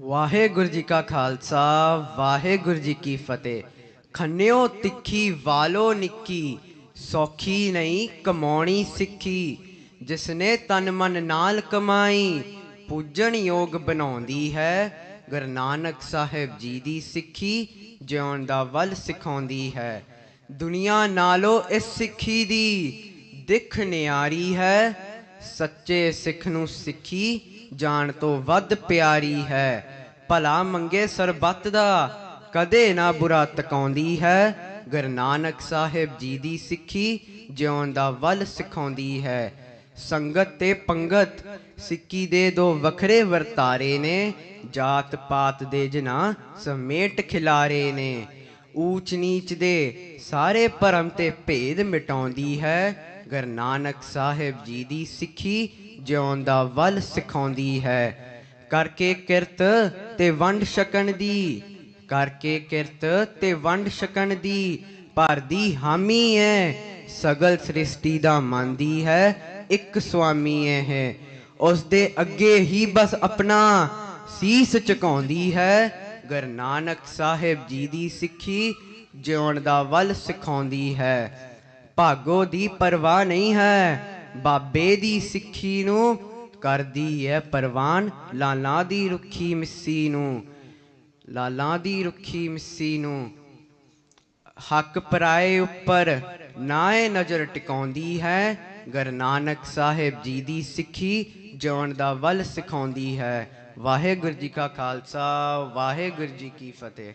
ਵਾਹਿਗੁਰੂ ਜੀ ਕਾ ਖਾਲਸਾ, ਵਾਹਿਗੁਰੂ ਜੀ ਕੀ ਫਤਿਹ। ਖੰਨਿਓ, ਤਿੱਖੀ, ਵਾਲੋ, ਨਿੱਕੀ, ਸੌਖੀ ਨਹੀਂ, ਕਮਾਉਣੀ ਸਿੱਖੀ। ਜਿਸਨੇ ਤਨ ਮਨ ਨਾਲ ਕਮਾਈ, ਪੂਜਣ ਯੋਗ ਬਣਾਉਂਦੀ ਹੈ। ਗੁਰੂ ਨਾਨਕ ਸਾਹਿਬ ਜੀ ਦੀ ਸਿੱਖੀ ਜਿਉਣ ਦਾ ਵੱਲ ਸਿਖਾਉਂਦੀ ਹੈ। ਦੁਨੀਆ ਨਾਲੋਂ ਇਸ ਸਿੱਖੀ ਦੀ ਦਿੱਖ ਨਿਆਰੀ ਹੈ। ਸੱਚੇ ਸਿੱਖ ਨੂੰ ਸਿੱਖੀ ਜਾਣ ਤੋਂ ਵੱਧ ਪਿਆਰੀ ਹੈ। ਭਲਾ ਮੰਗੇ ਸਰਬੱਤ ਦਾ, ਕਦੇ ਨਾ ਬੁਰਾ ਤਕਾਉਂਦੀ ਹੈ। ਗੁਰੂ ਨਾਨਕ ਸਾਹਿਬ ਜੀ ਦੀ ਸਿੱਖੀ ਜਿਉਣ ਦਾ ਵੱਲ ਸਿਖਾਉਂਦੀ ਹੈ। ਸੰਗਤ ਤੇ ਪੰਗਤ ਸਿੱਕੀ ਦੇ ਦੋ ਵੱਖਰੇ ਵਰਤਾਰੇ ਨੇ। ਜਾਤ ਪਾਤ ਦੇ ਜਨਾ ਸਮੇਟ ਖਿਲਾਰੇ ਨੇ। ਊਚ ਨੀਚ ਦੇ ਸਾਰੇ ਭਰਮ ਤੇ ਭੇਦ ਮਿਟਾਉਂਦੀ ਹੈ। ਗੁਰੂ ਨਾਨਕ ਸਾਹਿਬ ਜੀ ਦੀ ਸਿੱਖੀ ਜਿਉਣ ਦਾ ਵੱਲ ਸਿਖਾਉਂਦੀ ਹੈ। ਕਰਕੇ ਕਿਰਤ ਤੇ ਵੰਡ ਛਕਣ ਦੀ, ਕਰਕੇ ਕਿਰਤ ਤੇ ਵੰਡ ਛਕਣ ਦੀ ਭਰ ਦੀ ਹਾਮੀ ਹੈ। ਸਗਲ ਸ੍ਰਿਸ਼ਟੀ ਦਾ ਮੰਨਦੀ ਹੈ, ਇੱਕ ਸੁਆਮੀ ਹੈ ਉਸ ਦੇ ਅੱਗੇ ਹੀ ਬਸ ਆਪਣਾ ਸੀਸ ਝੁਕਾਉਂਦੀ ਹੈ। ਗੁਰੂ ਨਾਨਕ ਸਾਹਿਬ ਜੀ ਦੀ ਸਿੱਖੀ ਜਿਉਣ ਦਾ ਵੱਲ ਸਿਖਾਉਂਦੀ ਹੈ। ਭਾਗੋ ਦੀ ਪਰਵਾਹ ਨਹੀਂ ਹੈ। ਬਾਬੇ ਦੀ ਸਿੱਖੀ ਨੂੰ ਕਰਦੀ ਹੈ ਪਰਵਾਨ, ਲਾਲਾਂ ਦੀ ਰੁੱਖੀ ਮਿੱਸੀ ਨੂੰ। ਲਾਲਾਂ ਦੀ ਰੁੱਖੀ ਮਿੱਸੀ ਨੂੰ ਹੱਕ ਪਰਾਏ ਉੱਪਰ ਨਾਏ ਨਜ਼ਰ ਟਿਕਾਉਂਦੀ ਹੈ। ਗੁਰੂ ਨਾਨਕ ਸਾਹਿਬ ਜੀ ਦੀ ਸਿੱਖੀ ਜਿਉਣ ਦਾ ਵੱਲ ਸਿਖਾਉਂਦੀ ਹੈ। ਵਾਹਿਗੁਰੂ ਜੀ ਕਾ ਖਾਲਸਾ, ਵਾਹਿਗੁਰੂ ਜੀ ਕੀ ਫਤਿਹ।